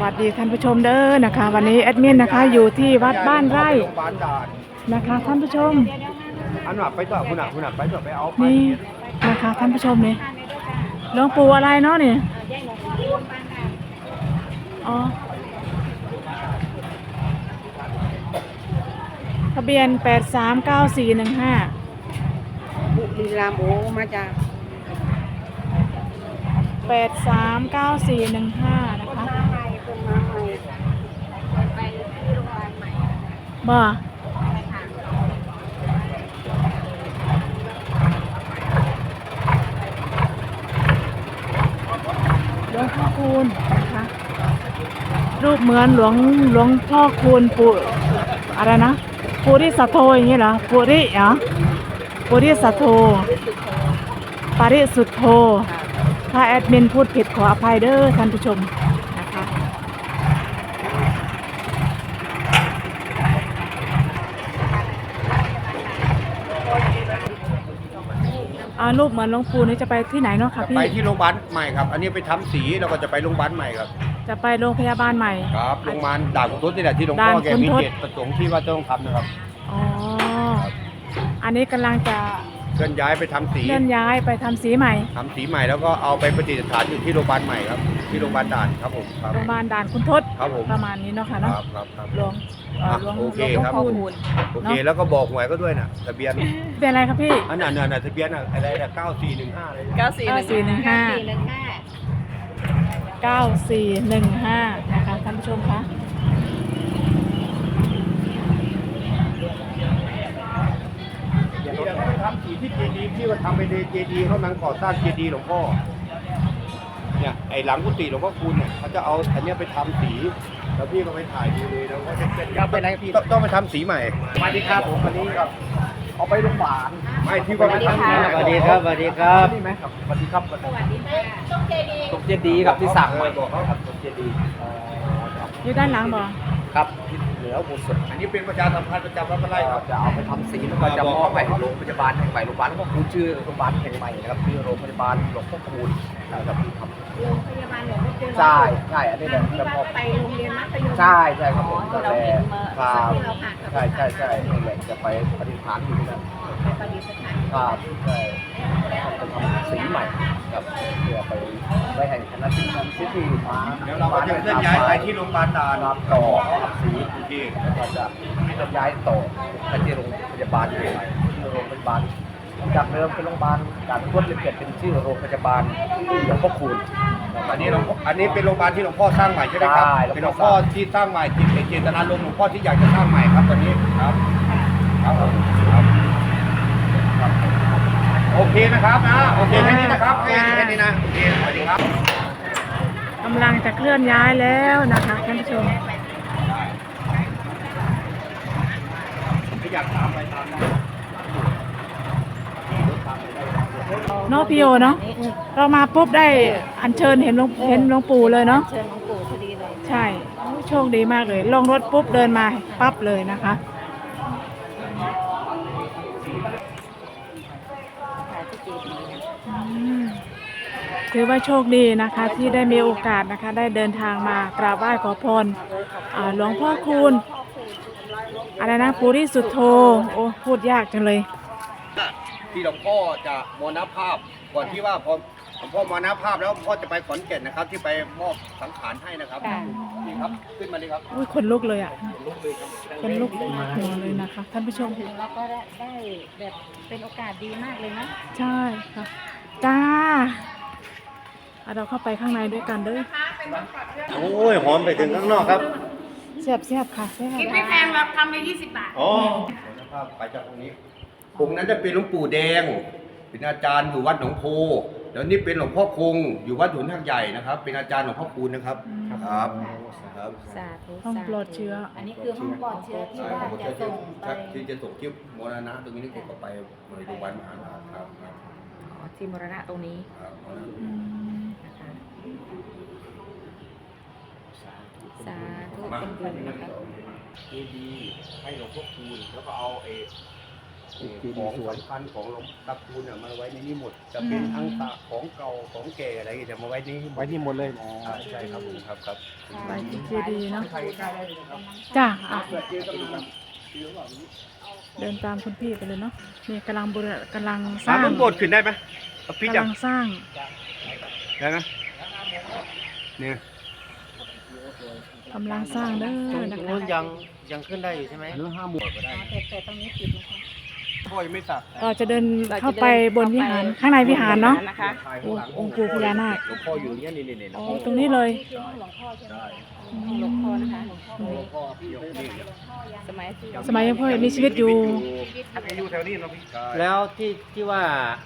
สวัสดีท่านผู้ชมเด้อนะคะ วันนี้แอดมินนะคะอยู่ที่วัดบ้านไร่โรงพยาบาลด่านนะคะ ท่านผู้ชมอันหนักไปต่อคุณหนักคุณหนักไปต่อไปเอาไปนี่นะคะท่านผู้ชมนี่หลวงปู่อะไรเนาะนี่อ๋อทะเบียน 839415 บุรีรัมย์โอ้มาจาก839415 นะคะ มาใหม่คนมาใหม่ไปที่โรงพยาบาลใหม่ บ่หลวงพ่อคูณนะคะรูปเหมือนหลวงหลวงพ่อคูณปุอะไรนะปุริสัทโธอย่างนี้เหรอปุริเหรอปุริสัทโธปาริสุทโธถ้าแอดมินพูดผิดขออภัยเด้อท่านผู้ชมนะคะ อ่ารูปเหมือนหลวงปู่นี่จะไปที่ไหนเนาะคะจะพี่ ไปที่โรงพยาบาลใหม่ครับ อันนี้ไปทำสีแล้วก็จะไปโรงพยาบาลใหม่ครับ จะไปโรงพยาบาลใหม่ ครับ โรงพยาบาลด่านขุนทดนี่แหละที่หลวงพ่อด่านแกขุนมีทดเหตุประสงค์ที่ว่าจะต้องทำนะครับ อ๋อ อันนี้กำลังจะเคลื่อนย้ายไปทำสีเลื่อนย้ายไปทำสีใหม่ ทำสีใหม่แล้วก็เอาไปประดิษฐานอยู่ที่โรงพยาบาลใหม่ครับ ที่โรงพยาบาลด่านครับผมครับ โรงพยาบาลด่านคุณทศครับผม ประมาณนี้เนาะค่ะคเนาะรับครับครับ หลวงเอ่อหลวงโอเคหลวงครับ พ่อคูณ โอเคแล้วก็บอกหวยก็ด้วยนะทะเบียนเป็นอะไรครับพี่ อันนั้นน่ะน่ะทะเบียนอะอะไรนะเก้าสี่หนึ่งห้าอะไรเก้าสี่เก้าสี่หนึ่งห้าสี่หนึ่งห้าเก้าสี่หนึ่งห้านะคะท่านผู้ชมคะที่เราไปทำสีที่เจดีย์ที่ว่าทำไปในเจดีย์เขานังก่อสร้างเจดีย์หลวงพ่อ เนี่ยไอ้หลังกุฏิหลวงพ่อคูณเนี่ยเขาจะเอาอันเนี้ยไปทำสีแล้วพี่ก็ไปถ่ายดูเลยแล้วก็จะเป็นครับเป็นไรครับพี่ ต้องต้องไปทำสีใหม่ สวัสดีครับผมวันนี้ครับเอาไปโรงพยาบาลไม่ที่ว่าไปทำสีสวัสดีครับสวัสดีครับนี่ไหมครับสวัสดีครับสวัสดีค่ะช่องเจดีตกเจดีย์ครับที่สั่งไว้บอกเขาครับตกเจดีย์อ๋อครับอยู่ด้านหลังบ่ครับที่เหลือหมดสุดอันนี้เป็นประชาสัมพันธ์ประจำรับอะไรครับจะเอาไปทำสีแล้วก็จะมอบไปโรงพยาบาลแห่งใหม่โรงพยาบาลหลวงพ่อคูณชื่อโรงพยาบาลแห่งใหม่นะครับชื่อโรงพยาบาลหลวงพ่อคูณนะครับที่ทำ โรงพยาบาลหลวงพ่อเจริญใช่ใช่อันนี้แหละที่จะว่ามอบไปโรงเรียนมัธยมใช่ใช่ครับผมอ๋อเราเห็นมาครับที่เราผ่านกับใช่ใช่ใช่นี่แหละจะไปปฏิษฐานอยู่ที่นั่นไปประดิษฐานครับใช่จะทำสีใหม่ครับเพื่อไปไว้แห่งคณะที่ทำพิธีมาเดี๋ยวเราก็จะเคลื่อนย้ายไปที่โรงพยาบาลด่านรับต่อครับสีโอเคแล้วก็จะเคลื่อนย้ายต่อไปที่โรงพยาบาลใหม่ที่โรงพยาบาล จากเดิมเป็นโรงพยาบาลการทวดเปลี่ยนเป็นชื่อโรงพยาบาลหลวงพ่อคูณอันนี้หลวงพ่ออันนี้เป็นโรงพยาบาลที่หลวงพ่อสร้างใหม่ใช่ไหมครับ ใช่ เป็นหลวงพ่อที่สร้างใหม่จิตเจตนารมณ์หลวงพ่อที่อยากจะสร้างใหม่ครับตอนนี้ครับ ครับผมครับครับโอเคนะครับนะ โอเคแค่นี้นะครับแค่แค่นี้นะโอเคสวัสดีครับ กำลังจะเคลื่อนย้ายแล้วนะคะท่านผู้ชม ไม่อยากถามไปตามนะ เนาะพี่โอเนาะเรามาปุ๊บได้อัญเชิญเห็นหลวงเห็นหลวงปู่เลยเนาะเชิญหลวงปู่พอดีเลยใช่โอ้โชคดีมากเลย ลงรถปุ๊บเดินมาปั๊บเลยนะคะค่ะที่เจดีย์นะอืมถือว่าโชคดีนะคะที่ได้มีโอกาสนะคะ ได้เดินทางมากราบไหว้ขอพรอ่าหลวงพ่อคูณอะไรนะปุริสุทโธโอ้พูดยากจังเลย ที่หลวงพ่อจะมรณภาพ ก่อนที่ว่าพอหลวงพ่อมรณภาพแล้วพ่อจะไปขอนแก่นนะครับ ที่ไปมอบสังขารให้นะครับนี่ครับขึ้นมาเลยครับอุ้ยขนลุกเลยอะขนลุกหัวเลยนะคะ ท่านผู้ชม ถึงเราก็ได้ได้แบบเป็นโอกาสดีมากเลยนะใช่ค่ะ จ้าเอาเราเข้าไปข้างในด้วยกันเด้อโอ้ยหอมไปถึงข้างนอกครับเสียบเสียบค่ะเสียบคิดไม่แพงหรอกทำไปยี่สิบบาท อ๋อไปจากตรงนี้ องค์นั้นจะเป็นหลวงปู่แดง เป็นอาจารย์อยู่วัดหนองโพเดี๋ยวนี้เป็นหลวงพ่อคงอยู่วัดหุนทางใหญ่นะครับ เป็นอาจารย์หลวงพ่อคูณนะครับครับครับสาธุห้องปลอดเชื้อ อันนี้คือห้องปลอดเชื้อที่ว่าจะส่งไปที่จะส่งที่มรณะตรงนี้นี่ก็ไปโรงพยาบาลมหาราชครับครับอ๋อที่มรณะตรงนี้ครับอืมนะคะสาธุเป็นบุญนะคะเจดีย์ให้หลวงพ่อคูณแล้วก็เอาเอ ของสำคัญของหลวงตาคูณเนี่ยมาไว้ในนี้หมด จะเป็นทั้งตะของเก่าของแก่อะไรจะมาไว้ในนี้หมไว้ดที่หมดเลยอ๋ออ่าใช่ครับผมครับครับไปที่เจดีย์เนาะจ้าอะเดินตามคุณพี่ไปเลยเนาะนี่กำลังบุรกำลังสสาร้ามงมันโบดขึ้นได้ไหมเอาพี่กำจับลังสร้างได้ไหมเนี่ยกำลังสร้างเด้อนะตรงคะนู้นยังยังขึ้นได้อยู่ใช่ไหม เรื่องห้าหมวดก็ได้ แต่แต่ตรงนี้ติดนะคะ พ่อยังไม่ตัดเราจะเดินเข้าไปบนวิหารข้างในวิหารเนาะนะคะโอ้องค์ปู่พญานาคหลวงพ่ออยู่เนี่ยนี่นี่นี่อ๋อตรงนี้เลยคือห้องหลวงพ่อใช่ไหมห้องหลวงพ่อนะคะหลวงพ่อหลวงพ่อพี่ยกนี่สมัยที่สมัยยังพ่อยังมีชีวิตอยู่อยู่แถวนี้เนาะพี่แล้วที่ที่ว่า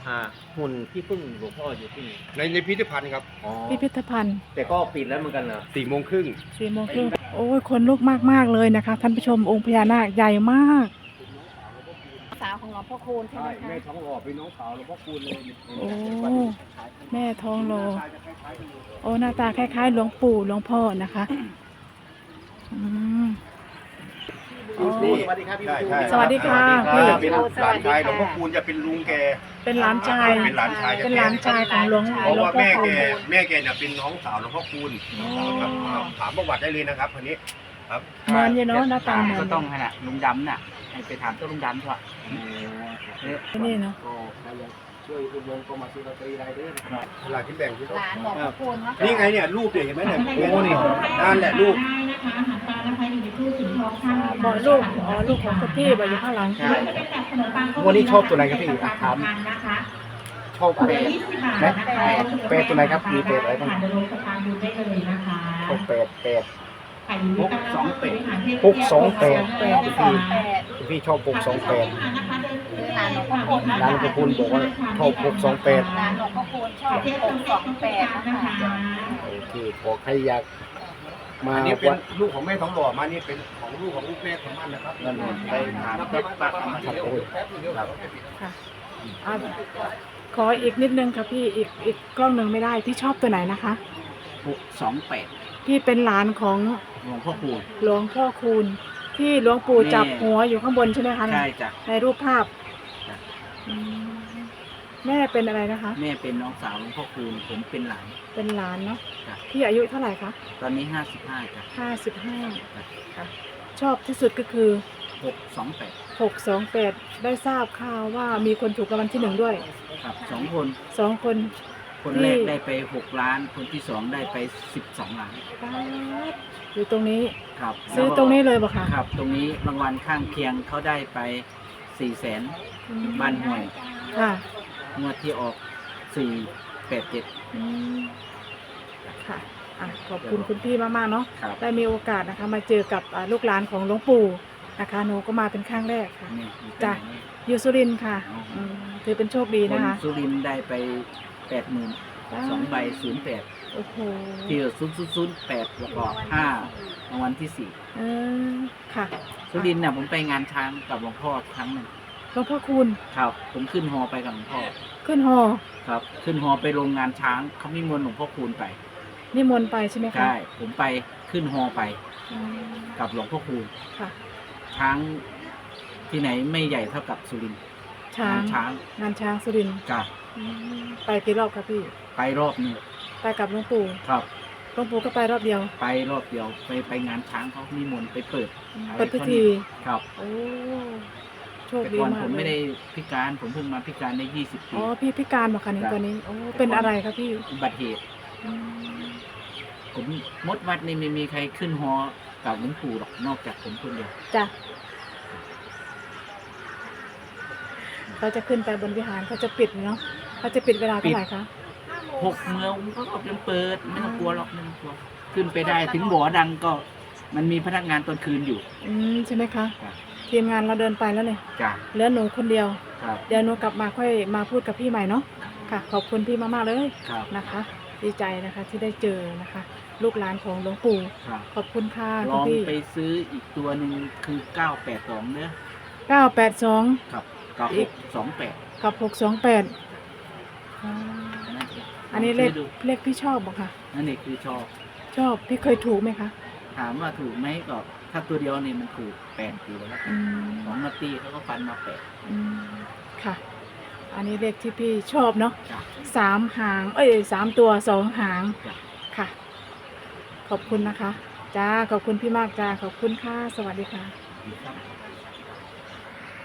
อ่าหุ่นพี่พึ่งหลวงพ่ออยู่ที่นี่ในในพิพิธภัณฑ์ครับอ๋อพิพิธภัณฑ์ แต่ก็ปิดแล้วเหมือนกันเหรอสี่โมงครึ่งสี่โมงครึ่งโอ้ยคนลุกมากๆเลยนะคะท่านผู้ชมองค์พญานาคใหญ่มาก สาวของหลวงพ่อคูณใช่ไหมแม่คะท้องหล่อเป็นน้องสาวหลวงพ่อคูณเลยโอ้แม่ทองโล โอ้หน้าตาคล้ายๆหลวงปู่หลวงพ่อนะคะอืมโอ้ สวัสดีครับพี่สวัสดีค่ะพี่เป็นหลานชายหลวงพ่อคูณจะเป็นลุงแก เป็นหลานชาย เป็นหลานชาย เป็นหลานชายของหลวงเพราะหลวงว่าพ่อแม่คูแกณแม่แกเนี่ยเป็นน้องสาวหลวงพ่อคูณอ๋อครับถามประวัติได้เลยนะครับคนนี้ครับ เหมือนอยู่เนาะหน้าตาเหมือนก็ต้องให้น่ะลุงดำน่ะ ให้ไปถามตัวลุงดำเถอะนี่เนาะก็ใครยังช่วยอุดหนุนก็มาซื้อลอตเตอรี่ได้เด้อนะครับเวลาที่แบ่งที่หลานหลวงพ่อคูณเนาะนี่ไงเนี่ยรูปเนี่ยเห็นไหมเนี่ยโอ้นี่นั่นแหละรูปบอกลูกอ๋อลูกของคุณพี่บอกอยู่ข้างหลังวันนี้ชอบตัวไหนครับพี่อะถามชอบเป็ดไหมเป็ดตัวไหนครับมีเป็ดอะไรบ้างชอบเป็ดเป็ด หกสองเป็ดหกสองเป็ดแปดสองแปดพี่ชอบหกสองเป็ดคือหลานหลวงพ่อคูณนะร้านคะพระคุณบอกว่าชอบหกสองเป็ดหลานหลวงพ่อคูณชอบหกสองแปดนะคะโอเคขอใครอยากมาอันนี้เป็นวัดลูกของแม่ท้องหล่อมานี่เป็นของลูกของลูกแม่ของมันนะครับนั่นไปถามพระปากครับโอ้ยครับค่ะอะขออีกนิดนึงค่ะพี่อีกอีกกล้องหนึ่งไม่ได้พี่ชอบตัวไหนนะคะหกสองแปดพี่เป็นหลานของ หลวงพ่อคูณ หลวงพ่อคูณ ที่หลวงปู่นี่ จับหัวอยู่ข้างบนใช่ไหมคะใช่จ้ะ ในรูปภาพจ้ะอืมแม่เป็นอะไรนะคะ แม่เป็นน้องสาวหลวงพ่อคูณผมเป็นหลาน เป็นหลานเนาะจ้ะพี่อายุเท่าไหร่คะตอนนี้ห้าสิบห้าจ้ะห้าสิบห้าค่ะชอบที่สุดก็คือหกสองแปดหกสองแปดได้ทราบข่าวว่ามีคนถูกรางวัลที่หนึ่งด้วย ครับสองคนสองคน คนแรกได้ไปหกล้าน คนที่สองได้ไปสิบสองล้านป๊าดอยู่ตรงนี้ ครับซื้อแล้วก็ตรงนี้เลยบ่คะครับ ตรงนี้รางวัลข้างเคียงเขาได้ไปสี่แสนอืมบ้านห่วยค่ะงวดที่ออกสี่แปดเจ็ดอืมค่ะอะขอบคุณคุณพี่มากๆเนาะครับได้มีโอกาสนะคะ มาเจอกับอ่าลูกหลานของหลวงปู่นะคะหนูก็มาเป็นครั้งแรกค่ะนี่อยู่จ้ะตรงนี้อยู่สุรินทร์ค่ะอ๋ออือืมถือเป็นโชคดีคนนะคะสุรินทร์ได้ไป แปดหมื่นสองใบศูนย์แปดโอ้โหที่ศูนย์ศูนย์ศูนย์แปดแล้วก็ห้ารางวัลที่สี่เออค่ะสุรินทร์น่ะผมไปงานช้างกับหลวงพ่อครั้งหนึ่งหลวงพ่อคุณครับ ผมขึ้นฮอไปกับหลวงพ่อขึ้ขึ้นหอครับ ขึ้นฮอไปโรงงานช้างเขามีมนต์หลวงพ่อคูณไปนิมนต์ไปใช่ไหมคะใช่ผมไปขึ้นฮอไปอืมกับหลวงพ่อคูณค่ะ ช้างที่ไหนไม่ใหญ่เท่ากับสุรินทร์ช้างงานช้างงานช้างสุรินทร์จ้ะอืม ไปกี่รอบครับพี่ ไปรอบหนึงไปกับหลวงปู่ครับ หลวงปู่ก็ไปรอบเดียว ไปรอบเดียวไปไปงานช้างเขามีมนต์ไปเปิดอะไรเปิดพิธี ครับโอ้โชคแต่ดีก่อนมากผมไม่เลได้ยพิการผมเพิ่งมาพิการได้ยี่สิบปี อ๋อพี่พิการบอกค่ะนี่จ้ะตอนนี้โอ้เป็นอะไรครับพี่อุบัติเหตุ อืมผมมดวัดนี่ไม่มีใครขึ้นฮอกับหลวงปู่หรอกนอกจากผมคนเดียว จ้ะเขาจะขึ้นไปบนวิหารเขาจะปิดเนาะ เขาจะปิดเวลาเท่าไหร่คะหกเมืองก็ยังเปิดไม่ต้องกลัวหรอกไม่ต้องกลัว ขึ้นไปได้ถึงบ่อดังก็ มันมีพนักงานตอนคืนอยู่ อืมใช่ไหมคะครับทีมงานเราเดินไปแล้วเลยจ้ะเหลือหนูคนเดียว ครับเดี๋ยวหนูกลับมาค่อยมาพูดกับพี่ใหม่เนาะค่ะ ขอบคุณพี่มากๆเลยครับนะคะ ดีใจนะคะที่ได้เจอนะคะ ลูกหลานของหลวงปู่ครับขอบคุณค่ะลคุณองพี่ไปซื้ออีกตัวหนึ่งคือเก้าแปดสองเนื้อเก้าแปดสอง ครับกับอีหกกสองแปดกับหกสองแปด อันนี้เลขดูเลขพี่ชอบบอกค่ะ นั่นเองคือชอบ ชอบพี่เคยถูกไหมคะถามว่าถูกไหมก็ถ้าตัวเดียวนี่มันถูกแปดอยู่แล้วอืมของมาตีเขาก็ฟันมาแปดอืมค่ะ อันนี้เลขที่พี่ชอบเนาะจ้ะ สามหาง เอ้ยสามตัวสองหางจ้ะ ค่ะ ขอบคุณนะคะ จ้าขอบคุณพี่มากจ้าขอบคุณค่ะ สวัสดีค่ะ ดีครับ